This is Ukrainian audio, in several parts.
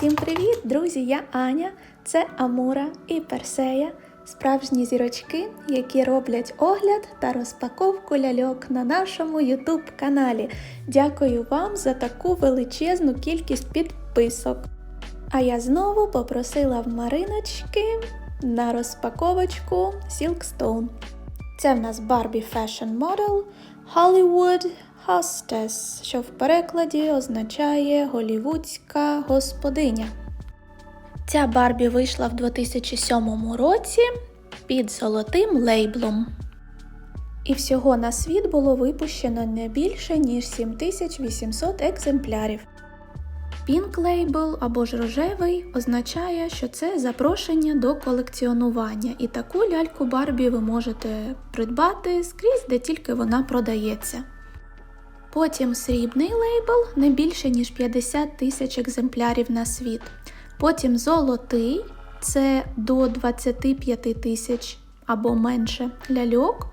Всім привіт, друзі! Я Аня. Це Амура і Персея, справжні зірочки, які роблять огляд та розпаковку ляльок на нашому YouTube каналі. Дякую вам за таку величезну кількість підписок. А я знову попросила в Мариночки на розпаковочку Silkstone. Це в нас Barbie Fashion Model Hollywood Hostess, що в перекладі означає голівудська господиня. Ця Барбі вийшла в 2007 році під золотим лейблом. І всього на світ було випущено не більше, ніж 7800 екземплярів. Pink Label або ж рожевий означає, що це запрошення до колекціонування, і таку ляльку Барбі ви можете придбати скрізь, де тільки вона продається. Потім срібний лейбл не більше, ніж 50 тисяч екземплярів на світ. Потім золотий це до 25 тисяч або менше ляльок.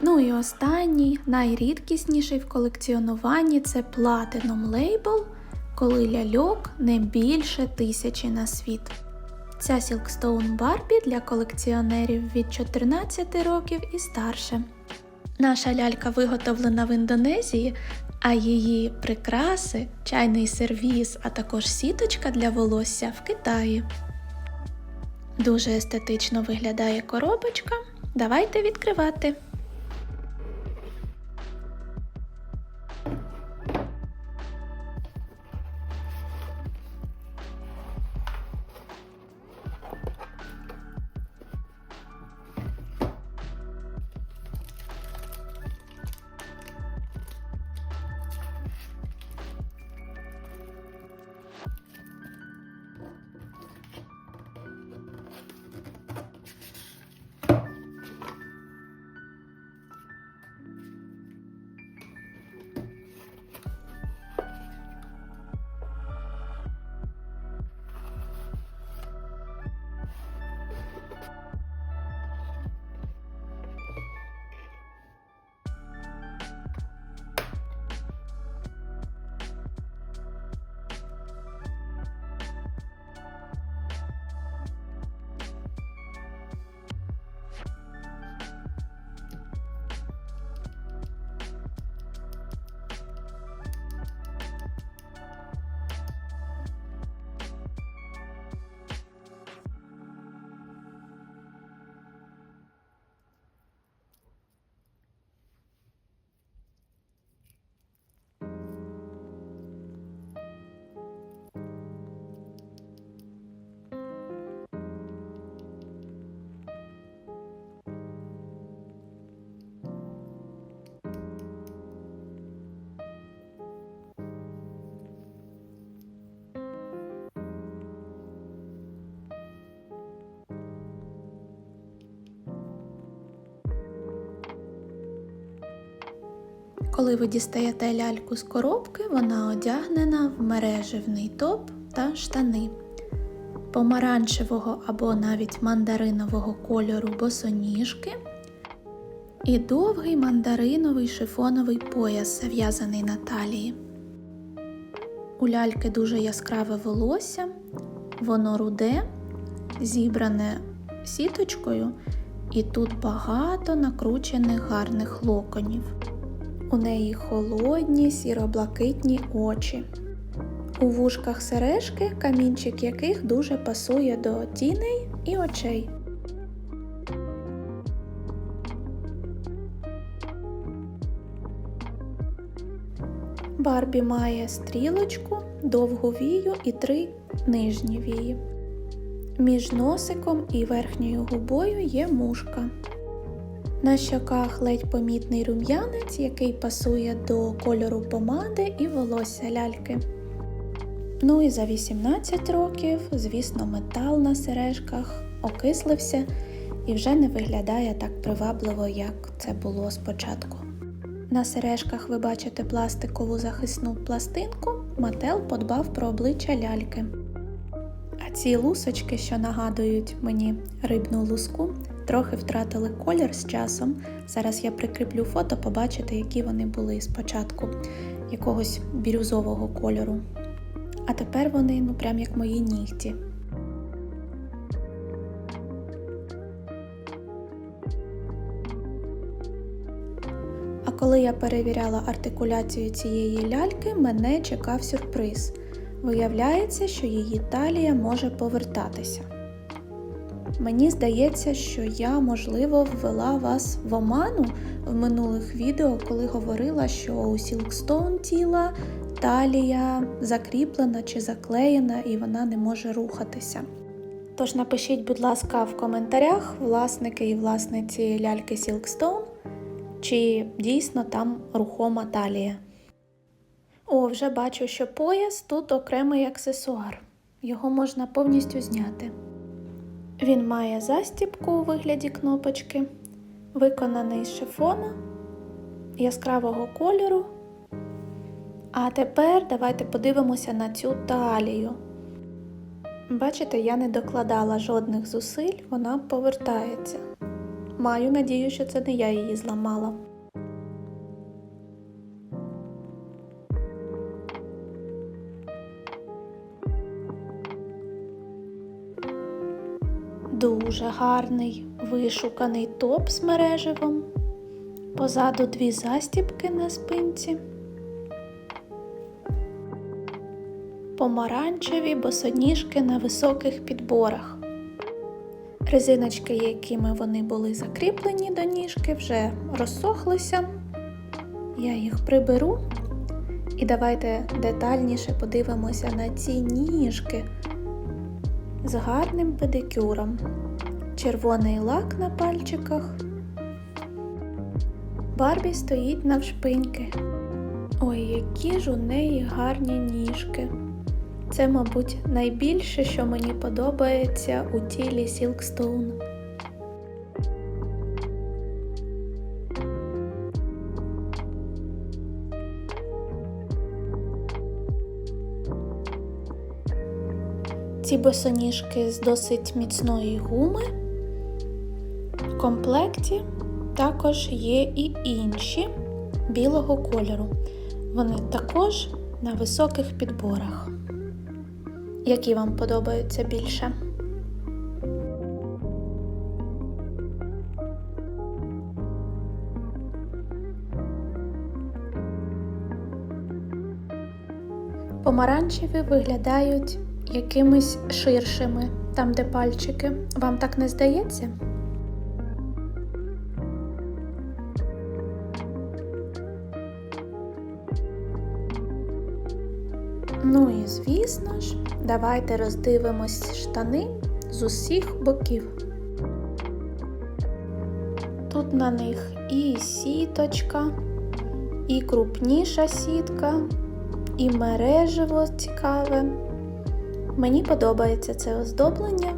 Ну і останній, найрідкісніший в колекціонуванні це Platinum Label, коли ляльок не більше тисячі на світ. Ця Silkstone Barbie для колекціонерів від 14 років і старше. Наша лялька виготовлена в Індонезії, а її прикраси, чайний сервіз, а також сіточка для волосся в Китаї. Дуже естетично виглядає коробочка. Давайте відкривати. Коли ви дістаєте ляльку з коробки, вона одягнена в мережевний топ та штани. Помаранчевого або навіть мандаринового кольору босоніжки і довгий мандариновий шифоновий пояс, зав'язаний на талії. У ляльки дуже яскраве волосся, воно руде, зібране сіточкою, і тут багато накручених гарних локонів. У неї холодні сіро-блакитні очі. У вушках сережки, камінчик яких дуже пасує до тіней і очей. Барбі має стрілочку, довгу вію і три нижні вії. Між носиком і верхньою губою є мушка. На щоках ледь помітний рум'янець, який пасує до кольору помади і волосся ляльки. Ну і за 18 років, звісно, метал на сережках окислився і вже не виглядає так привабливо, як це було спочатку. На сережках ви бачите пластикову захисну пластинку, Мател подбав про обличчя ляльки. А ці лусочки, що нагадують мені рибну луску, трохи втратили колір з часом. Зараз я прикріплю фото, побачите, які вони були спочатку якогось бірюзового кольору. а тепер вони ну прям як мої нігті. А коли я перевіряла артикуляцію цієї ляльки, мене чекав сюрприз. Виявляється, що її талія може повертатися. Мені здається, що я, можливо, ввела вас в оману в минулих відео, коли говорила, що у Silkstone тіла талія закріплена чи заклеєна і вона не може рухатися. Тож напишіть, будь ласка, в коментарях власники і власниці ляльки Silkstone, чи дійсно там рухома талія. О, вже бачу, що пояс тут окремий аксесуар. Його можна повністю зняти. Він має застібку у вигляді кнопочки, виконаний з шифона яскравого кольору. А тепер давайте подивимося на цю талію. Бачите, я не докладала жодних зусиль, вона повертається. Маю надію, що це не я її зламала. Дуже гарний вишуканий топ з мереживом. Позаду дві застібки на спинці. Помаранчеві босоніжки на високих підборах. Резиночки, якими вони були закріплені до ніжки, вже розсохлися. Я їх приберу. І давайте детальніше подивимося на ці ніжки з гарним педикюром, червоний лак на пальчиках. Барбі стоїть навшпиньки. Ой, які ж у неї гарні ніжки. Це, мабуть, найбільше, що мені подобається у тілі Silkstone. Ці босоніжки з досить міцної гуми. В комплекті також є і інші білого кольору. Вони також на високих підборах. Які вам подобаються більше? Помаранчеві виглядають якимись ширшими, там де пальчики. Вам так не здається? Ну і звісно ж, давайте роздивимось штани з усіх боків. Тут на них і сіточка, і крупніша сітка, і мережево цікаве. Мені подобається це оздоблення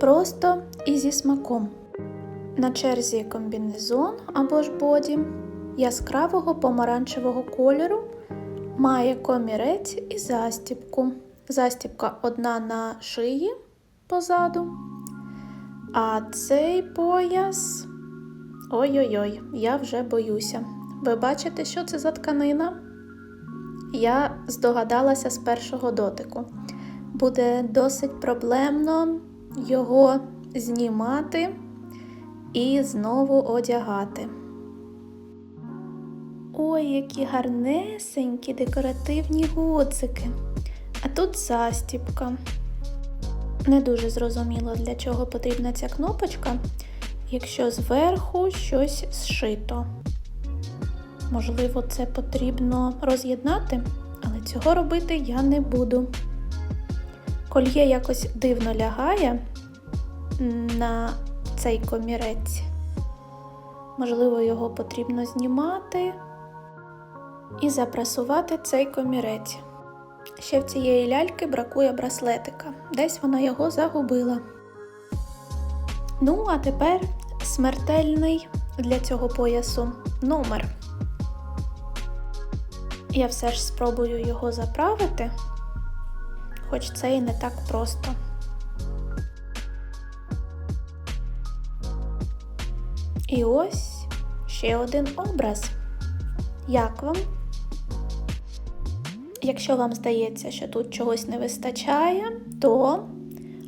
просто і зі смаком. На черзі комбінезон або ж боді яскравого помаранчевого кольору має комірець і застібку. Застібка одна на шиї позаду. А цей пояс. Ой-ой-ой, я вже боюся. Ви бачите, що це за тканина? Я здогадалася з першого дотику. Буде досить проблемно його знімати і знову одягати. Ой, які гарнесенькі декоративні гудзики. А тут застіпка. Не дуже зрозуміло, для чого потрібна ця кнопочка, якщо зверху щось зшито. Можливо, це потрібно роз'єднати, але цього робити я не буду. Кольє якось дивно лягає на цей комірець. Можливо, його потрібно знімати і запрасувати цей комірець. Ще в цієї ляльки бракує браслетика, десь вона його загубила. Ну, а тепер смертельний для цього поясу номер. Я все ж спробую його заправити, хоч це і не так просто. І ось ще один образ. Як вам? Якщо вам здається, що тут чогось не вистачає, то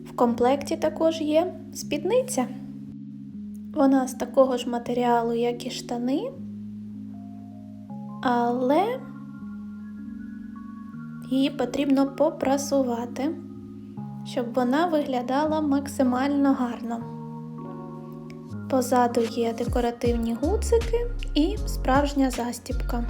в комплекті також є спідниця. Вона з такого ж матеріалу, як і штани, але її потрібно попрасувати, щоб вона виглядала максимально гарно. Позаду є декоративні гудзики і справжня застібка.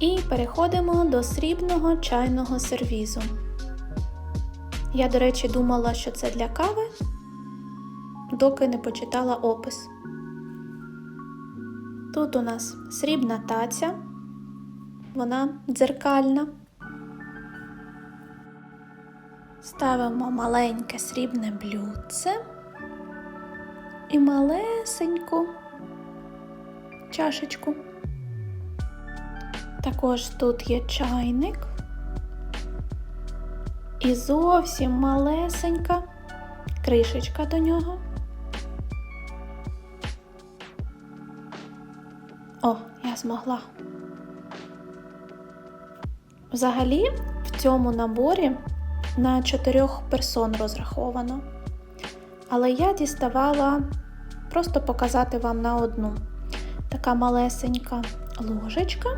І переходимо до срібного чайного сервізу. Я, до речі, думала, що це для кави, доки не почитала опис. Тут у нас срібна таця, вона дзеркальна. Ставимо маленьке срібне блюдце і малесеньку чашечку. Також тут є чайник і зовсім малесенька кришечка до нього. О, я змогла. Взагалі, в цьому наборі на чотирьох персон розраховано. Але я діставала просто показати вам на одну. Така малесенька ложечка.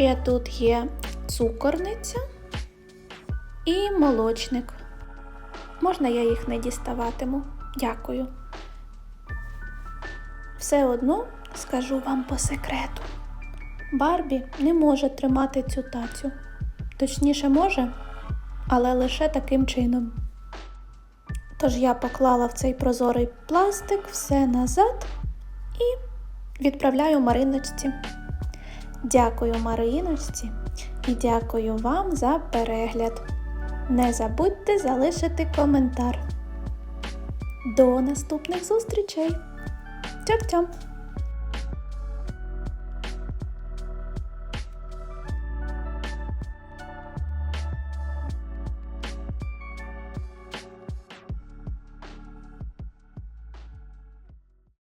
Ще тут є цукорниця і молочник. Можна я їх не діставатиму? Дякую. Все одно скажу вам по секрету. Барбі не може тримати цю тацю. Точніше, може, але лише таким чином. Тож я поклала в цей прозорий пластик все назад і відправляю Мариночці. Дякую Мариночці і дякую вам за перегляд. Не забудьте залишити коментар. До наступних зустрічей! Тьоп-тьоп!